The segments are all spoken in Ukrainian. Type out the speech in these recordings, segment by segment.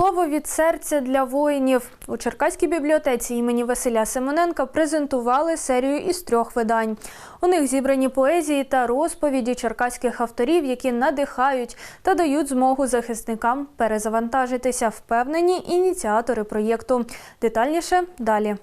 Слово від серця для воїнів у Черкаській бібліотеці імені Василя Семененка презентували серію із трьох видань. У них зібрані поезії та розповіді черкаських авторів, які надихають та дають змогу захисникам перезавантажитися. Впевнені ініціатори проєкту. Детальніше далі.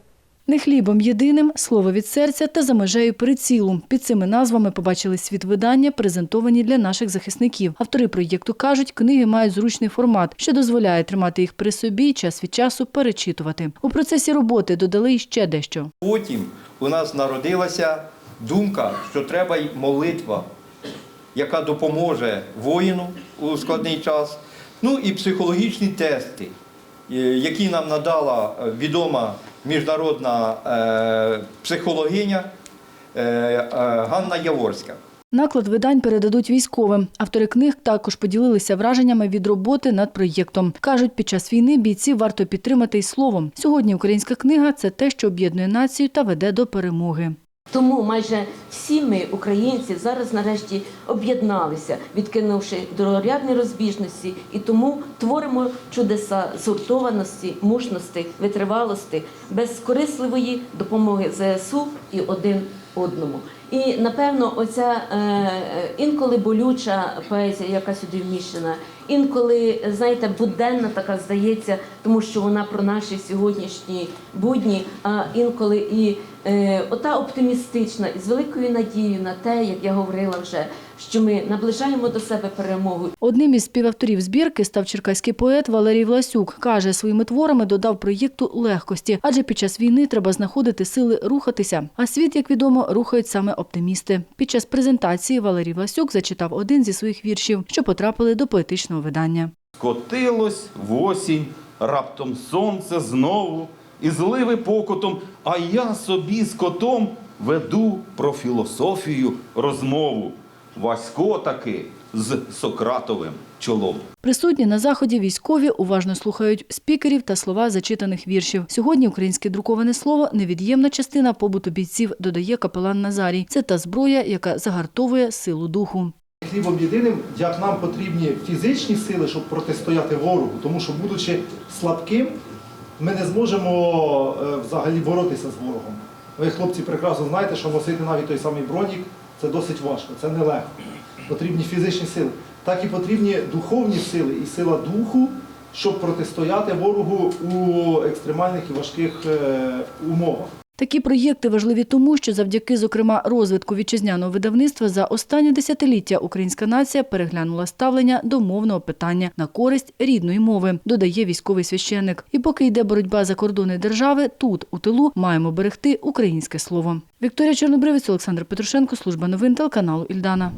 Не хлібом єдиним, слово від серця та за межею прицілу. Під цими назвами побачили світ видання, презентовані для наших захисників. Автори проєкту кажуть, книги мають зручний формат, що дозволяє тримати їх при собі час від часу перечитувати. У процесі роботи додали ще дещо. Потім у нас народилася думка, що треба й молитва, яка допоможе воїну у складний час. Ну і психологічні тести, е, які нам надала е, відома міжнародна е, психологиня е, е, Ганна Яворська. Наклад видань передадуть військовим. Автори книг також поділилися враженнями від роботи над проєктом. Кажуть, під час війни бійців варто підтримати й словом. Сьогодні українська книга це те, що об'єднує націю та веде до перемоги. Тому майже всі ми, українці, зараз нарешті об'єдналися, відкинувши другорядні розбіжності, і тому творимо чудеса згуртованості, мужності, витривалості, безкорисливої допомоги ЗСУ і один одному. І напевно, оця е, е, інколи болюча поезія, яка сюди вміщена, інколи знаєте, буденна така здається, тому що вона про наші сьогоднішні будні, а інколи і е, ота оптимістична, і з великою надією на те, як я говорила вже, що ми наближаємо до себе перемогу. Одним із співавторів збірки став черкаський поет Валерій Власюк. Каже, своїми творами додав проєкту легкості, адже під час війни треба знаходити сили рухатися. А світ, як відомо, рухають саме оптимісти. Під час презентації Валерій Власюк зачитав один зі своїх віршів, що потрапили до поетичного видання. Скотилось в осінь, раптом сонце знову, і зливи покотом, а я собі з котом веду про філософію розмову. Васько таки з Сократовим чолом. Присутні на заході військові уважно слухають спікерів та слова зачитаних віршів. Сьогодні українське друковане слово невід'ємна частина побуту бійців, додає капелан Назарій. Це та зброя, яка загартовує силу духу. Хлібом єдиним, як нам потрібні фізичні сили, щоб протистояти ворогу, тому що, будучи слабким, ми не зможемо е, взагалі боротися з ворогом. Ви, хлопці, прекрасно знаєте, що носити навіть той самий бронік це досить важко, це нелегко. Потрібні фізичні сили. Так і потрібні духовні сили і сила духу, щоб протистояти ворогу у екстремальних і важких е, умовах. Такі проєкти важливі тому, що завдяки, зокрема, розвитку вітчизняного видавництва за останнє десятиліття українська нація переглянула ставлення до мовного питання на користь рідної мови, додає військовий священник. І поки йде боротьба за кордони держави, тут у тилу маємо берегти українське слово. Вікторія Чорнобривець, Олександр Петрушенко, служба новин телеканалу Ільдана.